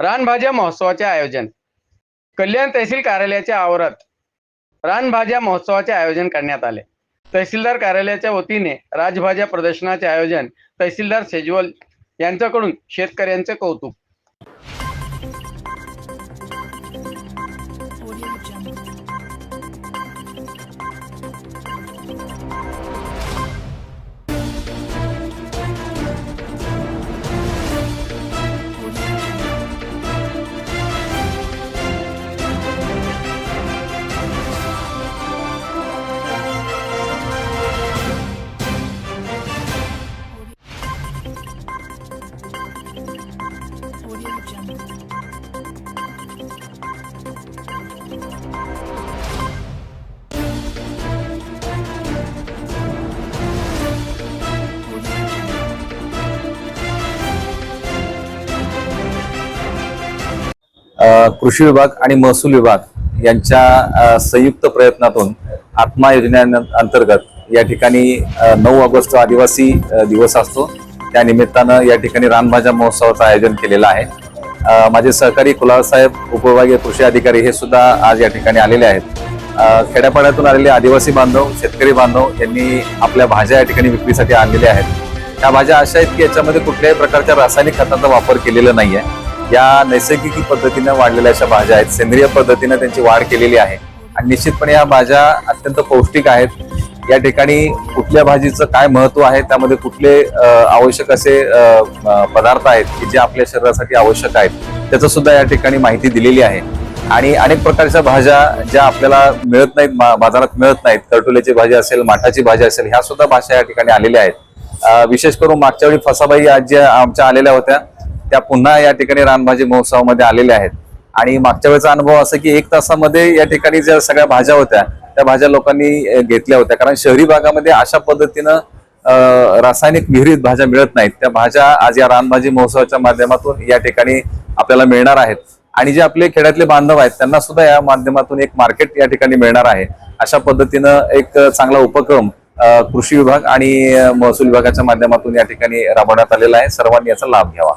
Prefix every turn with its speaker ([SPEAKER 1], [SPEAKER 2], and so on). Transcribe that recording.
[SPEAKER 1] रानभाज्या महोत्सवाचे आयोजन. कल्याण तहसील कार्यालयाच्या आवारात रानभाज्या महोत्सवाचे आयोजन करण्यात आले. तहसीलदार कार्यालयाच्या वतीने राजभाज्या प्रदर्शनाचे आयोजन तहसीलदार सेजवल यांच्याकडून शेतकऱ्यांचे कौतुक.
[SPEAKER 2] कृषी विभाग आणि महसूल विभाग यांच्या संयुक्त प्रयत्नातून आत्मा योजनेअंतर्गत या ठिकाणी नऊ ऑगस्ट आदिवासी दिवस असतो. त्या निमित्तानं या ठिकाणी रानभाज्या महोत्सवाचं आयोजन केलेलं आहे. माझे सहकारी कुलालसाहेब उपविभागीय कृषी अधिकारी हे सुद्धा आज या ठिकाणी आलेले आहेत. खेड्यापाड्यातून आलेले आदिवासी बांधव शेतकरी बांधव यांनी आपल्या भाज्या या ठिकाणी विक्रीसाठी आणलेल्या आहेत. त्या भाज्या अशा आहेत की याच्यामध्ये कुठल्याही प्रकारच्या रासायनिक खतांचा वापर केलेला आहे या नैसर्गिक पद्धतीनं वाढलेल्या अशा भाज्या आहेत. सेंद्रिय पद्धतीनं त्यांची वाढ केलेली आहे. आणि निश्चितपणे या भाज्या अत्यंत पौष्टिक आहेत. या ठिकाणी कुठल्या भाजीचं काय महत्त्व आहे त्यामध्ये कुठले आवश्यक असे पदार्थ आहेत की जे आपल्या शरीरासाठी आवश्यक आहेत त्याचं सुद्धा या ठिकाणी माहिती दिलेली आहे. आणि अनेक प्रकारच्या भाज्या ज्या आपल्याला मिळत नाहीत बाजारात मिळत नाहीत करटुल्याची भाजी असेल माठाची भाजी असेल ह्या सुद्धा भाषा या ठिकाणी आलेल्या आहेत. विशेष करून मागच्या वेळी फसाबाई आज ज्या आमच्या आलेल्या होत्या त्या पुन्हा या ठिकाणी रानभाजी महोत्सवामध्ये आलेल्या आहेत. आणि मागच्या वेळेचा अनुभव असा की एक तासामध्ये या ठिकाणी ज्या सगळ्या भाज्या होत्या त्या भाज्या लोकांनी घेतल्या होत्या. कारण शहरी भागामध्ये अशा पद्धतीनं रासायनिक विहिरीत भाज्या मिळत नाहीत. त्या भाज्या आज या रानभाजी महोत्सवाच्या माध्यमातून या ठिकाणी आपल्याला मिळणार आहेत. आणि जे आपले खेड्यातले बांधव आहेत त्यांना सुद्धा या माध्यमातून एक मार्केट या ठिकाणी मिळणार आहे. अशा पद्धतीनं एक चांगला उपक्रम कृषी विभाग आणि महसूल विभागाच्या माध्यमातून या ठिकाणी राबवण्यात आलेला आहे. सर्वांनी याचा लाभ घ्यावा.